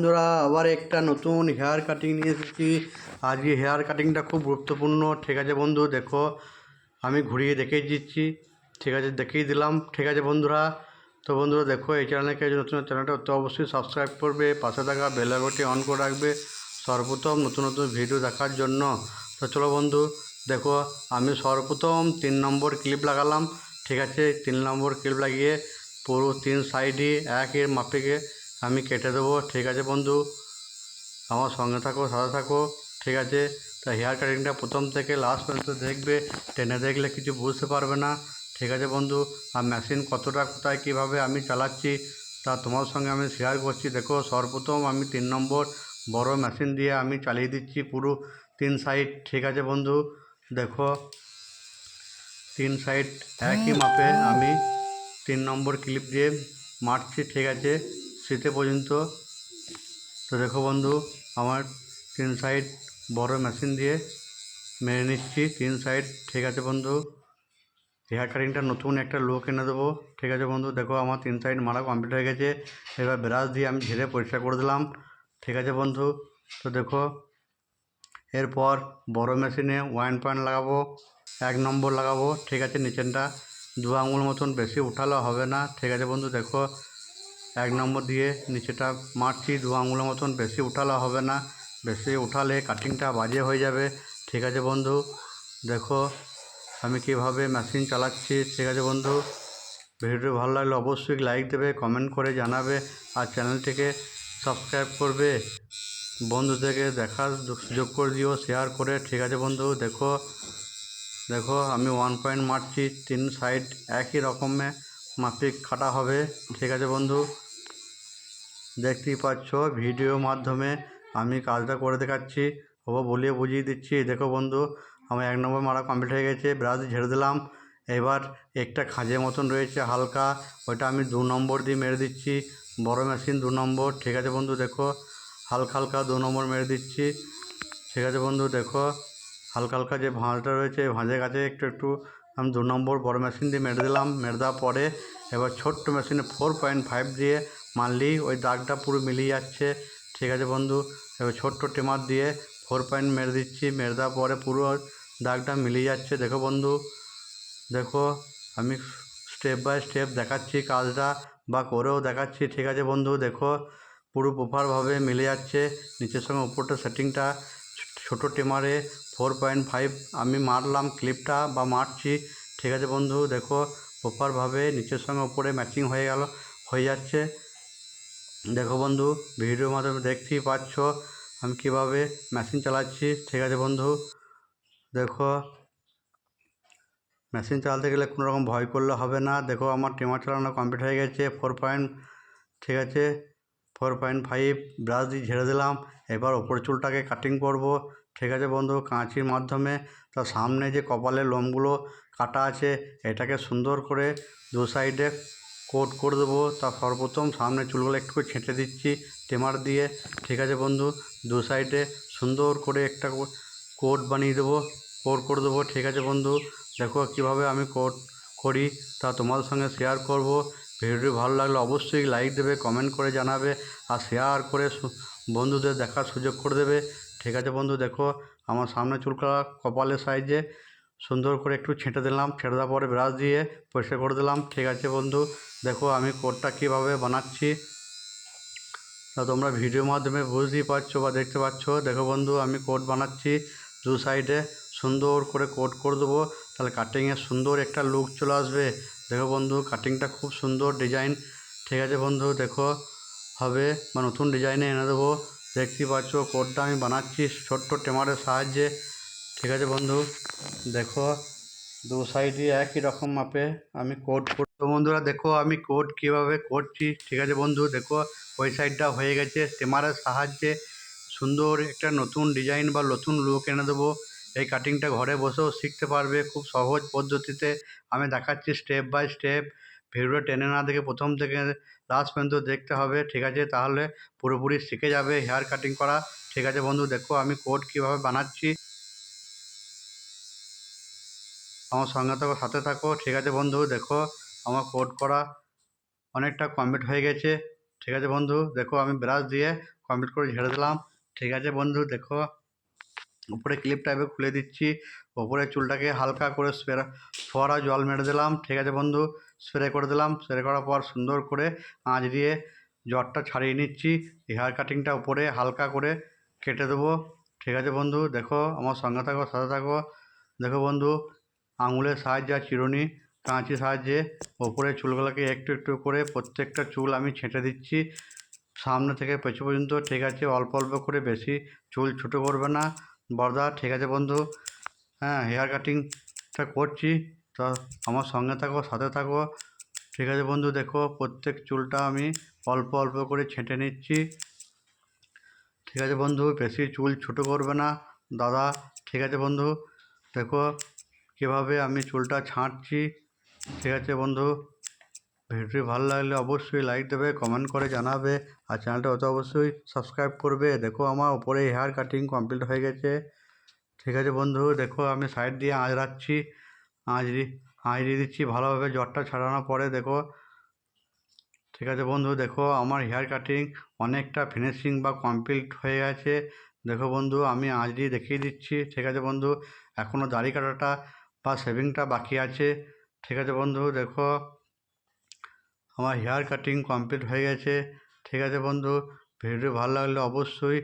বন্ধুরা, আবার একটা নতুন হেয়ার কাটিং নিয়ে এসেছি। আজকে হেয়ার কাটিংটা খুব গুরুত্বপূর্ণ। ঠিক আছে বন্ধু, দেখো, আমি ঘুরিয়ে দেখিয়ে দিচ্ছি। ঠিক আছে, দেখিয়ে দিলাম। ঠিক আছে বন্ধুরা, তো বন্ধুরা, দেখো, এই চ্যানেলকে নতুন চ্যানেলটা, তো অবশ্যই সাবস্ক্রাইব করবে, পাশে থাকা বেল আইকনটি অন করে রাখবে। সর্বপ্রথম নতুন নতুন ভিডিও দেখার জন্য। তো চলো বন্ধু, দেখো, আমি সর্বপ্রথম তিন নম্বর ক্লিপ লাগালাম। ঠিক আছে, তিন নম্বর ক্লিপ লাগিয়ে পুরো তিন সাইডে একের মাপেকে আমি কেটে দেবো, ঠিক আছে বন্ধু? আমার সঙ্গে থাকো, সাথে থাকো, ঠিক আছে? তা হেয়ার কাটিংটা প্রথম থেকে লাস্ট পর্যন্ত দেখবে, টেনে দেখলে কিছু বুঝতে পারবে না, ঠিক আছে বন্ধু? আর মেশিন কতটা, কোথায়, কীভাবে আমি চালাচ্ছি, তা তোমার সঙ্গে আমি শেয়ার করছি। দেখো, সর্বপ্রথম আমি তিন নম্বর বড় মেশিন দিয়ে আমি চালিয়ে দিচ্ছি পুরো তিন সাইড ঠিক আছে বন্ধু? দেখো, তিন সাইড একই মাপে আমি তিন নম্বর ক্লিপ দিয়ে মারছি, ঠিক আছে? শীতে পর্যন্ত। তো দেখো বন্ধু, আমার তিন সাইড বড় মেশিন দিয়ে মেরে নিচ্ছি। তিন সাইড ঠিক আছে বন্ধু? হেয়ার কাটিংটা নতুন একটা লুক এনে দেবো। ঠিক আছে বন্ধু? দেখো আমার তিন সাইড মারা কমপ্লিট হয়ে গেছে। এবার ব্রাশ দিয়ে আমি ঝেড়ে পরিষ্কার করে দিলাম। ঠিক আছে বন্ধু? তো দেখো, এরপর বড় মেশিনে ওয়ান পয়েন্ট লাগাবো। এক নম্বর লাগাবো। ঠিক আছে নিচেনটা দু আঙুল মতন বেশি উঠালে হবে না। ঠিক আছে বন্ধু? দেখো এক নম্বর দিয়ে নিচেটা মারছি, দু আঙুলের মতন, বেশি উঠালে হবে না। বেশি উঠালে কাটিংটা বাজে হয়ে যাবে। ঠিক আছে বন্ধু, দেখো আমি কীভাবে মেশিন চালাচ্ছি। ঠিক আছে বন্ধু, ভিডিওটি ভালো লাগলে অবশ্যই লাইক দেবে কমেন্ট করে জানাবে আর চ্যানেলটিকে সাবস্ক্রাইব করবে। বন্ধুদেরকে দেখার সুযোগ করে দিও শেয়ার করে। ঠিক আছে বন্ধু, দেখো দেখো আমি ওয়ান পয়েন্ট মারছি, তিন সাইড একই রকমে। মাফিক কাটা হবে। ঠিক আছে বন্ধু? দেখতেই পাচ্ছ ভিডিও মাধ্যমে আমি কাজটা করে দেখাচ্ছি। ও বলিয়ে বুঝিয়ে দিচ্ছি। দেখো বন্ধু, আমার এক নম্বর মারা কমপ্লিট হয়ে গেছে। ব্রাশ ঝেড়ে দিলাম। এবার একটা খাঁজের মতন রয়েছে, হালকা। ওইটা আমি দু নম্বর দিয়ে মেরে দিচ্ছি। বড় মেশিন দু নম্বর। ঠিক আছে বন্ধু, দেখো। হালকা হালকা দু নম্বর মেরে দিচ্ছি। ঠিক আছে বন্ধু, দেখো। হালকা হালকা যে ভাঁজটা রয়েছে, ভাঁজের কাছে একটু একটু আমি দু নম্বর বড় মেশিন দিয়ে মেরে দিলাম। মেরে দেওয়ার পরে এবার ছোট্ট মেশিনে ফোর পয়েন্ট ফাইভ দিয়ে মারলেই ওই দাগটা পুরো মিলিয়ে যাচ্ছে। ঠিক আছে বন্ধু, এবার ছোট্ট টেমার দিয়ে ফোর পয়েন্ট মেরে দিচ্ছি। মেরে দেওয়ার পরে পুরো দাগটা মিলিয়ে যাচ্ছে। দেখো বন্ধু, দেখো আমি স্টেপ বাই স্টেপ দেখাচ্ছি কাজটা বা করেও দেখাচ্ছি। ঠিক আছে বন্ধু, দেখো পুরো প্রপারভাবে মিলে যাচ্ছে। নিচের সঙ্গে উপরটা সেটিংটা ছোটো টেমারে ফোর পয়েন্ট ফাইভ আমি মারলাম ক্লিপটা বা মারছি। ঠিক আছে বন্ধু, দেখো প্রপারভাবে নিচের সঙ্গে উপরে ম্যাচিং হয়ে গেল, হয়ে যাচ্ছে। দেখো বন্ধু ভিডিওর মাধ্যমে দেখতেই পাচ্ছ আমি কীভাবে মেশিন চালাচ্ছি। ঠিক আছে বন্ধু, দেখো মেশিন চালাতে গেলে কোনো রকম ভয় করলে হবে না। দেখো, আমার টিমার চালানো কমপ্লিট হয়ে গেছে ফোর পয়েন্ট ঠিক আছে। ফোর পয়েন্ট ফাইভ ব্রাশ দিয়ে ঝেড়ে দিলাম। এবার ওপর চুলটাকে কাটিং করব। ঠিক আছে বন্ধু, কাঁচির মাধ্যমে। তার সামনে যে কপালের লোমগুলো কাটা আছে, এটাকে সুন্দর করে দু সাইডে কোট করে দেবো। তা সর্বপ্রথম সামনে চুলগুলো একটু ছেঁটে দিচ্ছি টেমার দিয়ে। ঠিক আছে বন্ধু, দু সাইডে সুন্দর করে একটা কোট বানিয়ে দেবো কোট করে দেবো। ঠিক আছে বন্ধু, দেখো কীভাবে আমি কোট করি। তা তোমাদের সঙ্গে শেয়ার করব। ভিডিওটি ভালো লাগলে অবশ্যই লাইক দেবে কমেন্ট করে জানাবে আর শেয়ার করে বন্ধুদের দেখার সুযোগ করে দেবে। ঠিক আছে বন্ধু, দেখো আমার সামনে চুলকা কপালের সাইজে সুন্দর করে একটু ছেঁটে দিলাম, ছেঁটে দেওয়ার পরে ব্রাশ দিয়ে পরিষ্কার করে দিলাম। ঠিক আছে বন্ধু, দেখো আমি কোটটা কীভাবে বানাচ্ছি। তা তোমরা ভিডিওর মাধ্যমে বুঝতেই পারছ বা দেখতে পাচ্ছ। দেখো বন্ধু, আমি কোট বানাচ্ছি দু সাইডে সুন্দর করে কোট করে দেবো। তাহলে কাটিংয়ে সুন্দর একটা লুক চলে আসবে। দেখো বন্ধু কাটিংটা খুব সুন্দর ডিজাইন ঠিক আছে বন্ধু, দেখো হবে বা নতুন ডিজাইনে এনে দেবো। দেখতে পাচ্ছ কোডটা আমি বানাচ্ছি ছোট্ট টেমারের সাহায্যে। ঠিক আছে বন্ধু, দেখো দু সাইডে একই রকম মাপে আমি কোড করতো বন্ধুরা দেখো আমি কোড কীভাবে করছি। ঠিক আছে বন্ধু, দেখো ওই সাইডটা হয়ে গেছে টেমারের সাহায্যে। সুন্দর একটা নতুন ডিজাইন বা নতুন লুক এনে দেবো। এই কাটিংটা ঘরে বসেও শিখতে পারবে খুব সহজ পদ্ধতিতে। আমি দেখাচ্ছি স্টেপ বাই স্টেপ ভিডিও টেনে না দেখে প্রথম থেকে লাস্ট পর্যন্ত দেখতে হবে। ঠিক আছে, তাহলে পুরোপুরি শিখে যাবে হেয়ার কাটিং করা। ঠিক আছে বন্ধু, দেখো আমি কোড কীভাবে বানাচ্ছি। আমার সঙ্গে থাকো, সাথে থাকো। ঠিক আছে বন্ধু, দেখো আমার কোট করা অনেকটা কমপ্লিট হয়ে গেছে। ঠিক আছে বন্ধু, দেখো আমি ব্রাশ দিয়ে কমপ্লিট করে ঝেড়ে দিলাম। ঠিক আছে বন্ধু, দেখো উপরে ক্লিপ টাইপে খুলে দিচ্ছি। ওপরে চুলটাকে হালকা করে স্প্রে ফোয়ারা জল মেরে দিলাম। ঠিক আছে বন্ধু স্প্রে করে দিলাম। স্প্রে করার পর সুন্দর করে আঁচ দিয়ে জ্বরটা ছাড়িয়ে নিচ্ছি। হেয়ার কাটিংটা উপরে হালকা করে কেটে দেবো। ঠিক আছে বন্ধু, দেখো আমার সঙ্গে থাকো, সাথে থাকো। দেখো বন্ধু, আঙুলের সাহায্যে আর চিরুনি কাঁচি সাহায্যে ওপরে চুলগুলোকে একটু একটু করে প্রত্যেকটা চুল আমি ছেঁটে দিচ্ছি। সামনে থেকে পেছু পর্যন্ত, ঠিক আছে, অল্প অল্প করে বেশি চুল ছোটো করবে না। বড়দা, ঠিক আছে বন্ধু। হ্যাঁ হেয়ার কাটিংটা করছি। তো আমার সঙ্গে থাকো, সাথে থাকো। ঠিক আছে বন্ধু, দেখো প্রত্যেক চুলটা আমি অল্প অল্প করে ছেঁটে নিচ্ছি। ঠিক আছে বন্ধু, বেশি চুল ছোটো করবে না। দাদা, ঠিক আছে বন্ধু। দেখো কীভাবে আমি চুলটা ছাঁটছি। ঠিক আছে বন্ধু। ভিডিওটি ভালো লাগলে অবশ্যই লাইক দেবে কমেন্ট করে জানাবে, আর চ্যানেলটা অত অবশ্যই সাবস্ক্রাইব করবে। দেখো আমার ওপরে হেয়ার কাটিং কমপ্লিট হয়ে গেছে। ঠিক আছে বন্ধু, দেখো আমি সাইড দিয়ে আঁচ রাখছি। আঁচড়াচ্ছি আঁচড়ি আঁচড়িয়ে দিচ্ছি ভালোভাবে, জ্বরটা ছাড়ানোর পরে দেখো। ঠিক আছে বন্ধু, দেখো আমার হেয়ার কাটিং অনেকটা ফিনিশিং বা কমপ্লিট হয়ে গেছে। দেখো বন্ধু, আমি আঁচড়িয়ে দেখিয়ে দিচ্ছি। ঠিক আছে বন্ধু এখনও দাড়ি কাটাটা বা শেভিংটা বাকি আছে। ঠিক আছে বন্ধু, দেখো। আমার হেয়ার কাটিং কমপ্লিট হয়ে গেছে। ঠিক আছে বন্ধু ভিডিও ভালো লাগলে অবশ্যই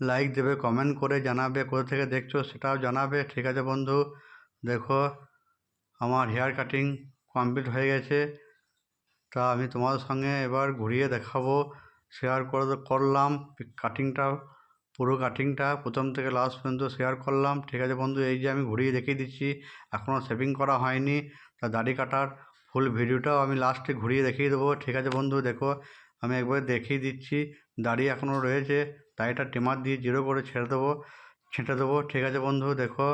লাইক দেবে কমেন্ট করে জানাবে, কোথা থেকে দেখছ সেটাও জানাবে। ঠিক আছে বন্ধু, দেখো আমার হেয়ার কাটিং কমপ্লিট হয়ে গেছে। তা আমি তোমাদের সঙ্গে এবার ঘুরিয়ে দেখাবো। শেয়ার করে করলাম কাটিংটা পুরো কাটিংটা প্রথম থেকে লাস্ট পর্যন্ত শেয়ার করলাম। ঠিক আছে বন্ধু, এই যে আমি ঘুরিয়ে দেখিয়ে দিচ্ছি এখনও শেভিং করা হয়নি। তা দাড়ি কাটার ফুল ভিডিওটাও আমি লাস্টে ঘুরিয়ে দেখিয়ে দেবো। ঠিক আছে বন্ধু, দেখো আমি একবার দেখিয়ে দিচ্ছি। দাড়ি এখনও রয়েছে দাড়িটা ট্রিমার দিয়ে জিরো করে ছেড়ে দেবো, ছেঁটে দেবো। ঠিক আছে বন্ধু, দেখো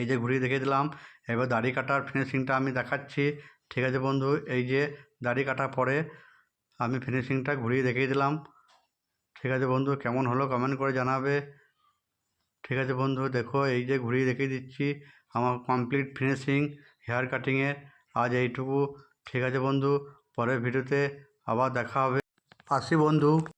এই যে ঘুরিয়ে দেখিয়ে দিলাম, এবার দাড়ি কাটার ফিনিশিংটা আমি দেখাচ্ছি। ঠিক আছে বন্ধু, এই যে দাড়ি কাটার পরে আমি ফিনিশিংটা ঘুরিয়ে দেখিয়ে দিলাম। ঠিক আছে বন্ধু, কেমন হলো কমেন্ট করে জানাবে। ঠিক আছে বন্ধু, দেখো এই যে ঘুরিয়ে দেখিয়ে দিচ্ছি, আমার কমপ্লিট ফিনিশিং হেয়ার কাটিংয়ে আজ এইটুকু। ঠিক আছে বন্ধু পরের ভিডিওতে আবার দেখা হবে। আসি বন্ধু।